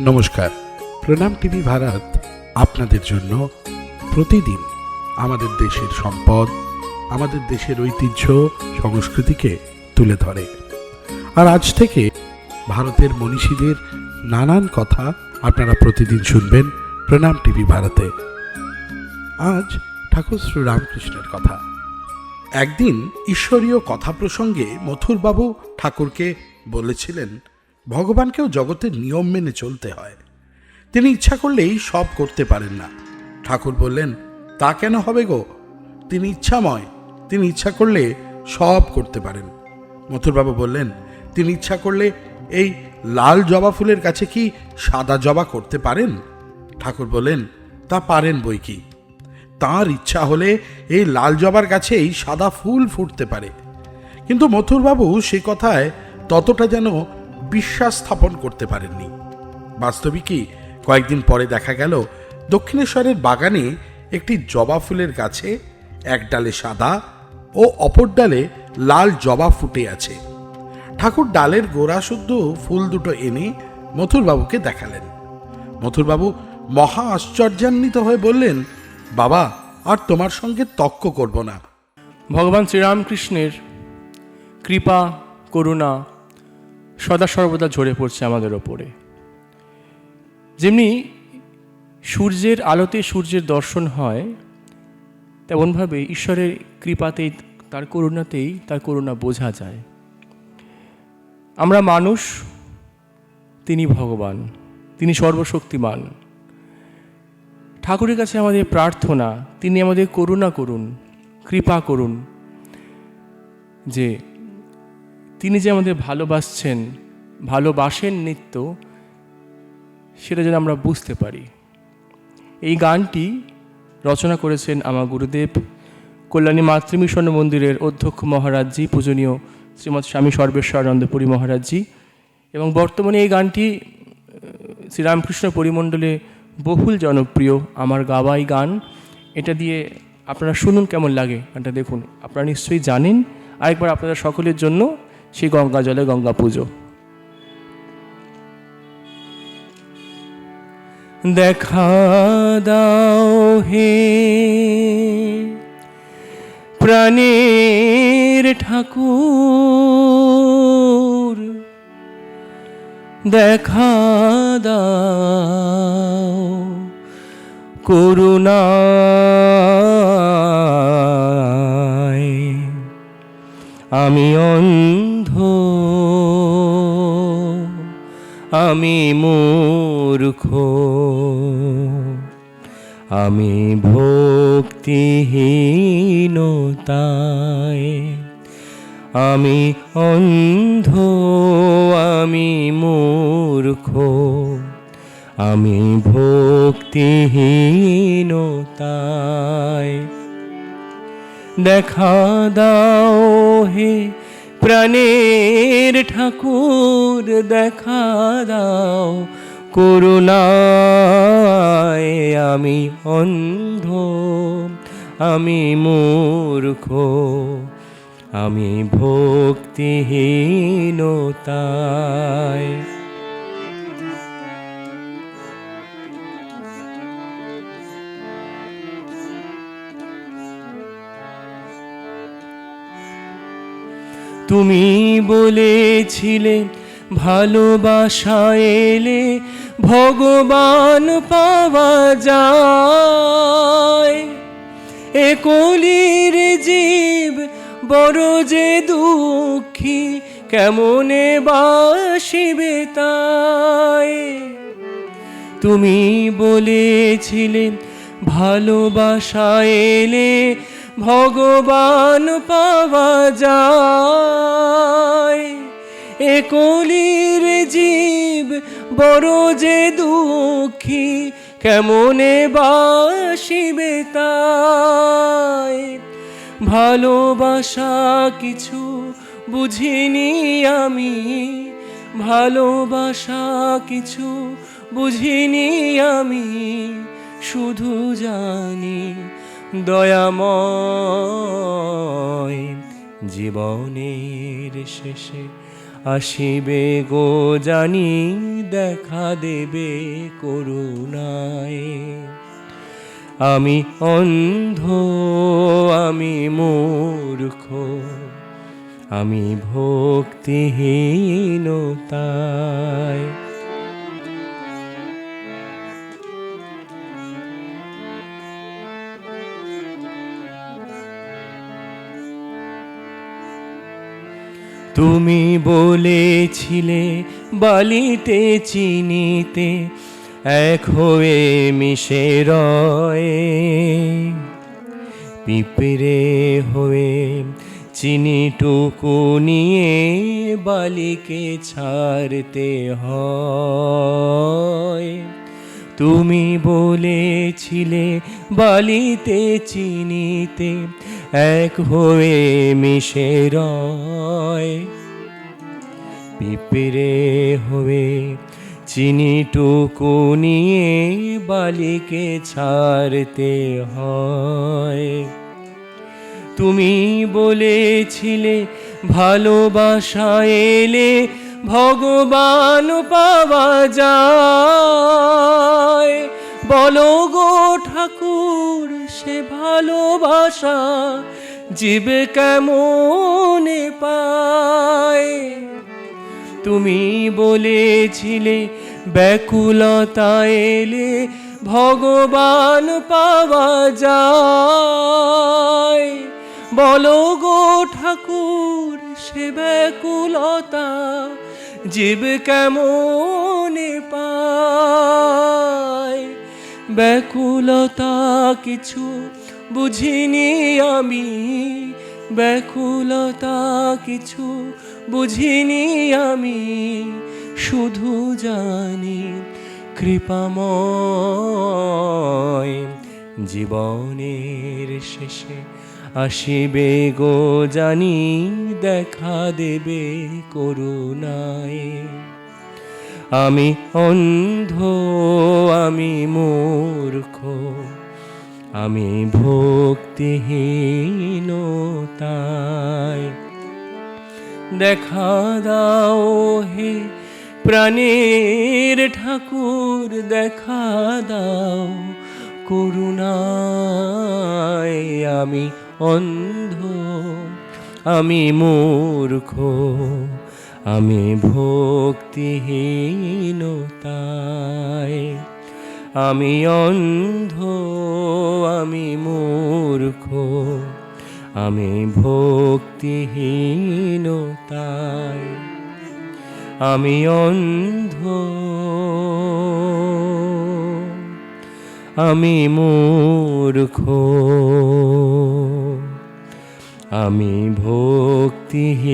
নমস্কার। প্রণাম টিভি ভারত আপনাদের জন্য প্রতিদিন আমাদের দেশের সম্পদ, আমাদের দেশের ঐতিহ্য, সংস্কৃতিকে তুলে ধরে। আর আজ থেকে ভারতের মনীষীদের নানান কথা আপনারা প্রতিদিন শুনবেন প্রণাম টিভি ভারতে। আজ ঠাকুর শ্রী রামকৃষ্ণের কথা। একদিন ঈশ্বরীয় কথা প্রসঙ্গে মথুরবাবু ঠাকুরকে বলেছিলেন ভগবানকেও জগতের নিয়ম মেনে চলতে হয়। তিনি ইচ্ছা করলেই সব করতে পারেন না। ঠাকুর বললেন, তা কেন হবে গো? তিনি ইচ্ছাময়। তিনি ইচ্ছা করলে সব করতে পারেন। মথুরবাবু বললেন, তিনি ইচ্ছা করলে এই লাল জবা ফুলের কাছে কি সাদা জবা করতে পারেন? ঠাকুর বললেন, তা পারেন বই কি। তাঁর ইচ্ছা হলে এই লাল জবার কাছেই সাদা ফুল ফুটতে পারে। কিন্তু মথুরবাবু সে কথায় ততটা যেন বিশ্বাস স্থাপন করতে পারেননি। বাস্তবিকই কয়েকদিন পরে দেখা গেল, দক্ষিণেশ্বরের বাগানে একটি জবা ফুলের গাছে এক ডালে সাদা ও অপর ডালে লাল জবা ফুটে আছে। ঠাকুর ডালের গোড়া শুদ্ধ ফুল দুটো এনে মথুরবাবুকে দেখালেন। মথুরবাবু মহা আশ্চর্যান্বিত হয়ে বললেন, বাবা, আর তোমার সঙ্গে তক্ক করব না। ভগবান শ্রীরামকৃষ্ণের কৃপা, করুণা সদা সর্বদা ঝরে পড়ছে আমাদের ওপরে। যেমনি সূর্যের আলোতে সূর্যের দর্শন হয়, তেমনভাবে ঈশ্বরের কৃপাতেই তার করুণাতেই তার করুণা বোঝা যায়। আমরা মানুষ, তিনি ভগবান, তিনি সর্বশক্তিমান। ঠাকুরের কাছে আমাদের প্রার্থনা, তিনি আমাদের করুণা করুন, কৃপা করুন, যে তিনি যে আমাদের ভালোবাসছেন, ভালোবাসেন নিত্য, সেটা যেন আমরা বুঝতে পারি। এই গানটি রচনা করেছেন আমার গুরুদেব কল্যাণী মাতৃমিশন মন্দিরের অধ্যক্ষ মহারাজজি, পূজনীয় শ্রীমৎ স্বামী সর্বেশ্বরানন্দপুরী মহারাজজি এবং বর্তমানে এই গানটি শ্রীরামকৃষ্ণ পরিমণ্ডলে বহুল জনপ্রিয় আমার গাওয়াই গান। এটা দিয়ে আপনারা শুনুন কেমন লাগে, গানটা দেখুন। আপনারা নিশ্চয়ই জানেন। আরেকবার আপনারা সকলের জন্য সেই গঙ্গা জলে গঙ্গা পুজো। দেখা দাও হে প্রাণের ঠাকুর দেখা দাও করুণায় আমি অন্ধ আমি মূর্খ আমি ভক্তিহীনতায় আমি অন্ধ আমি মূর্খ আমি ভক্তিহীনতায় দেখা দাও হে প্রাণের ঠাকুর দেখা দাও করুণায় আমি অন্ধ আমি মূর্খ আমি ভক্তিহীনতায়। তুমি বলেছিলে ভালোবাসা এলে ভগবান পাওয়া যায়। এ কলির জীব বড় যে দুঃখী, কেমনে বাসিবে তাই? তুমি বলেছিলে ভালোবাসা এলে ভগবান পাওয়া যায়। এ কলির জীব বড় যে দুঃখী, কেমনে বাসিবে তাই? ভালোবাসা কিছু বুঝিনি আমি, ভালোবাসা কিছু বুঝিনি আমি, শুধু জানি দয়াময় জীবনের শেষে আসিবে গো জানি দেখা দেবে করুণায়। আমি অন্ধ, আমি মূর্খ, আমি ভক্তিহীনতায়। তুমি বলেছিলে বালিতে চিনিতে এক হয়ে মিশে রয়ে। পিঁপড়ে হয়ে চিনিটুকু নিয়ে বালিকে ছাড়তে হয়। তুমি বলেছিলে বালিতে চিনিতে এক হয়ে মিশে রয়। পিঁপড়ে হয়ে চিনিটুকু নিয়ে বালিকে ছাড়তে হয়। তুমি বলেছিলে ভালোবাসা এলে ভগবান পাওয়া যায়। বলো গো ঠাকুর, সে ভালোবাসা জীবে কেমনে পায়? তুমি বলেছিলে ব্যাকুলতা এলে ভগবান পাওয়া যায়। বলো গো ঠাকুর, সে ব্যাকুলতা জীব কেমনে পায়? ব্যাকুলতা কিছু বুঝিনি আমি। ব্যাকুলতা কিছু বুঝিনি আমি। শুধু জানি কৃপাময় জীবনের শেষে আসিবে গো জানি, দেখা দেবে করুণায়। আমি অন্ধ, আমি মূর্খ, আমি ভক্তিহীনতায়। দেখা দাও হে প্রাণের ঠাকুর, দেখা দাও করুণায়। আমি অন্ধ, আমি মূর্খ আমি ভক্তিহীনতায় আমি অন্ধ আমি মূর্খ আমি ভক্তিহীনতায় আমি অন্ধ আমি মূর্খ। আমি ভক্তিহীনতা।